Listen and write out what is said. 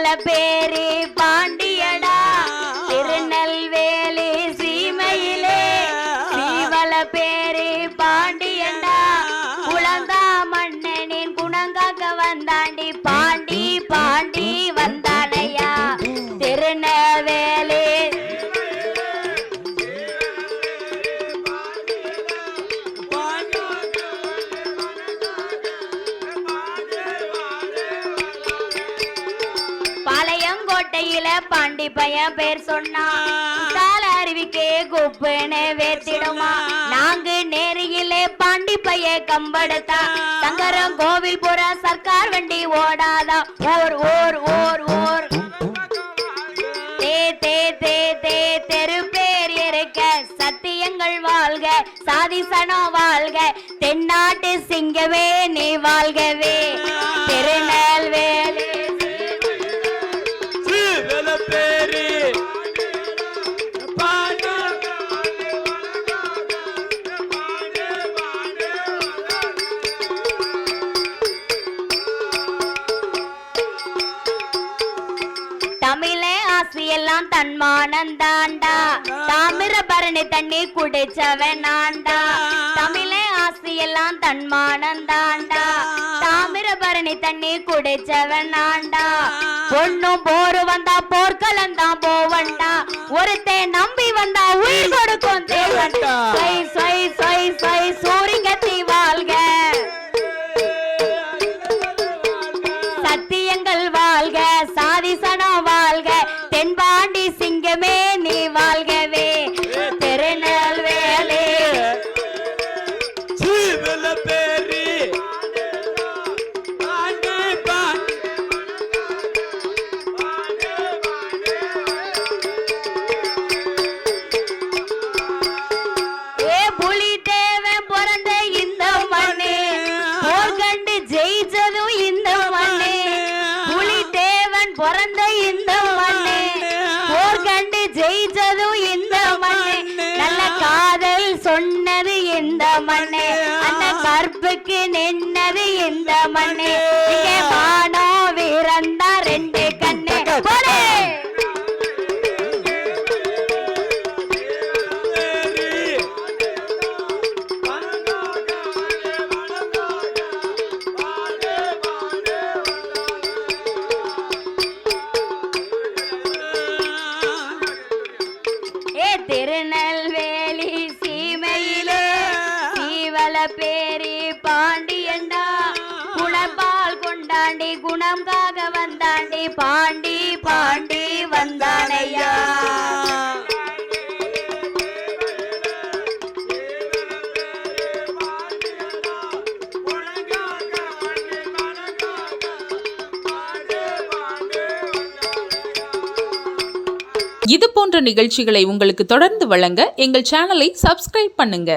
பல பேரே பா கோட்டையில பாண்டி பையன் பேர் சொன்னான். தால அருவிக்கே குப்புன்னு வேத்திடுமா நாங்க நேரியிலே பாண்டி பைய கம்படுத்தா சங்கரம் கோவில் புற சர்க்கார் வண்டி ஓடாதா ஓர் ஓர் ஓர் ஓர். தே தே தே தே தெரு பேர் இருக்க சத்தியங்கள் வாழ்க சாதிசனோ வாழ்க தென்னாட்டு சிங்கவே நீ வாழ்கவே. ஆசியெல்லாம் தன்மானந்தாண்டா தாமிரபரணி தண்ணி குடிச்சவன் நான்டா தமிழே ஆசியெல்லாம் தன்மானந்தாண்டா தாமிரபரணி தண்ணி குடிச்சவன் நான்டா பொண்ணும் போரு வந்தா போர்க்களம் தான் போவண்டா. ஒருத்தன் நம்பி வந்தா உயிர் கொடுக்கும் தேவன்டா ஜெயிச்சதும் இந்த மண்ணு. நல்ல காதல் சொன்னது இந்த மண்ணு. அந்த கற்புக்கு நின்னது இந்த மண்ணு. மானோ வீரந்தா ரெண்டு கண்ணு. பேரி பாண்டியண்டா குணப்பால் கொண்டாண்டி குணம்காக வந்தாண்டி பாண்டி பாண்டி வந்தானையா. இது போன்ற நிகழ்ச்சிகளை உங்களுக்கு தொடர்ந்து வழங்க எங்கள் சேனலை சப்ஸ்கிரைப் பண்ணுங்க.